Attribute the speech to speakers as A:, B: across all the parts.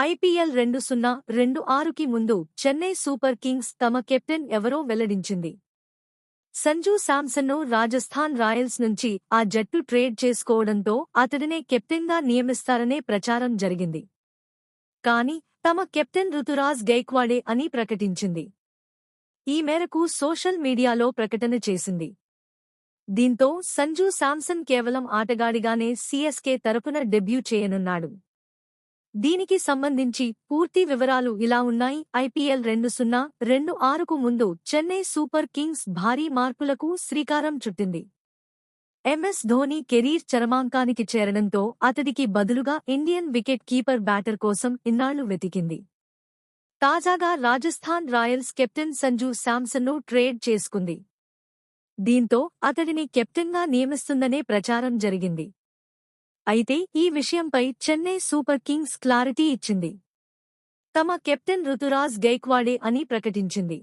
A: IPL రెండు సున్నా రెండు ఆరుకి ముందు చెన్నై సూపర్ కింగ్స్ తమ కెప్టెన్ ఎవరో వెల్లడించింది. సంజు శాంసన్ను రాజస్థాన్ రాయల్స్ నుంచి ఆ జట్టు ట్రేడ్ చేసుకోవడంతో అతడినే కెప్టెన్గా నియమిస్తారనే ప్రచారం జరిగింది. కాని తమ కెప్టెన్ రుతురాజ్ గైక్వాడే అని ప్రకటించింది. ఈ మేరకు సోషల్ మీడియాలో ప్రకటన చేసింది. దీంతో సంజు శాంసన్ కేవలం ఆటగాడిగానే సీఎస్కే తరపున డెబ్యూ చేయనున్నాడు. దీనికి సంబంధించి పూర్తి వివరాలు ఇలా ఉన్నాయి. ఐపీఎల్ రెండు సున్నా రెండు ఆరుకు ముందు చెన్నై సూపర్ కింగ్స్ భారీ మార్పులకు శ్రీకారం చుట్టింది. ఎంఎస్ ధోని కెరీర్ చరమాంకానికి చేరడంతో అతడికి బదులుగా ఇండియన్ వికెట్ కీపర్ బ్యాటర్ కోసం ఇన్నాళ్ళు వెతికింది. తాజాగా రాజస్థాన్ రాయల్స్ కెప్టెన్ సంజు శాంసన్ను ట్రేడ్ చేసుకుంది. దీంతో అతడిని కెప్టెన్గా నియమిస్తుందనే ప్రచారం జరిగింది. అయితే ఈ విషయంపై చెన్నై సూపర్ కింగ్స్ క్లారిటీ ఇచ్చింది. తమ కెప్టెన్ రుతురాజ్ గైక్వాడే అని ప్రకటించింది.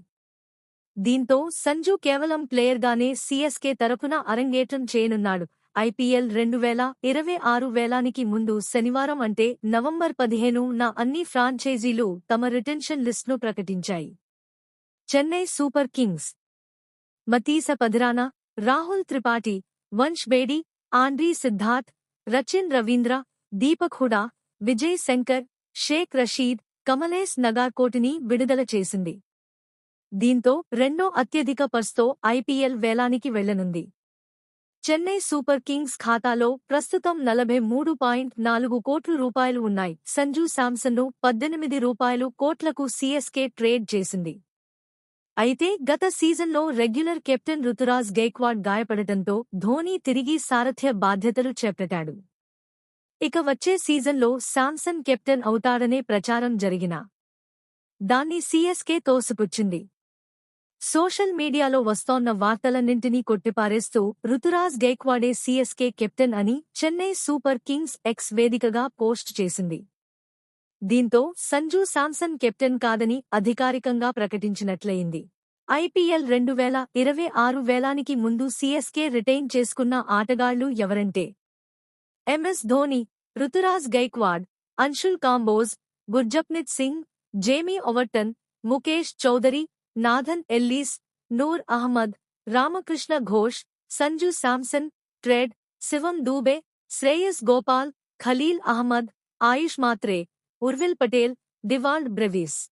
A: దీంతో సంజు కేవలం ప్లేయర్గానే సీఎస్కే తరపున అరంగేట్రం చేయనున్నాడు. ఐపీఎల్ రెండు వేల ఇరవై ఆరు వేలానికి ముందు శనివారం అంటే నవంబర్ పదిహేను నా అన్ని ఫ్రాంచైజీలు తమ రిటెన్షన్ లిస్ట్ను ప్రకటించాయి. చెన్నై సూపర్ కింగ్స్ మతీస పధిరానా రాహుల్ త్రిపాఠి వంశ్ బేడి ఆండ్రీ సిద్ధార్థ్ రచిన్ రవీంద్ర దీపక్ హుడా విజయ్ శంకర్ షేక్ రషీద్ కమలేస్ నగార్కోటిని విడుదల చేసింది. దీంతో రెండో అత్యధిక పర్స్తో ఐపీఎల్ వేలానికి వెళ్ళనుంది చెన్నై సూపర్ కింగ్స్ ఖాతాలో ప్రస్తుతం నలభై మూడు పాయింట్ నాలుగు కోట్ల రూపాయలు ఉన్నాయి. సంజు శాంసన్ను పద్దెనిమిది రూపాయలు కోట్లకు సీఎస్కే ట్రేడ్ చేసింది. అయితే గత సీజన్లో రెగ్యులర్ కెప్టెన్ రుతురాజ్ గైక్వాడ్ గాయపడటంతో ధోనీ తిరిగి సారథ్య బాధ్యతలు చేపట్టాడు. ఇక వచ్చే సీజన్లో శాంసన్ కెప్టెన్ అవుతాడనే ప్రచారం జరిగినా దాన్ని సీఎస్కే తోసిపుచ్చింది. సోషల్ మీడియాలో వస్తోన్న వార్తలన్నింటినీ కొట్టిపారేస్తూ రుతురాజ్ గైక్వాడే సీఎస్కే కెప్టెన్ అని చెన్నై సూపర్ కింగ్స్ ఎక్స్ వేదికగా పోస్ట్ చేసింది. దీంతో సంజు శాంసన్ కెప్టెన్ కాదని అధికారికంగా ప్రకటించినట్లయింది. ఐపీఎల్ రెండు వేల ఇరవై ఆరు వేలానికి ముందు సీఎస్కే రిటైన్ చేసుకున్న ఆటగాళ్ళు ఎవరంటే MS Dhoni Ruturaj Gaikwad Anshul Kamboj Gurjapneet Singh Jamie Overton Mukesh Choudhary Nathan Ellis Noor Ahmad Ramakrishna Ghosh Sanju Samson trade Shivam Dube Shreyas Gopal Khaleel Ahmed Ayush Mhatre Urvil Patel दिवाल ब्रविस।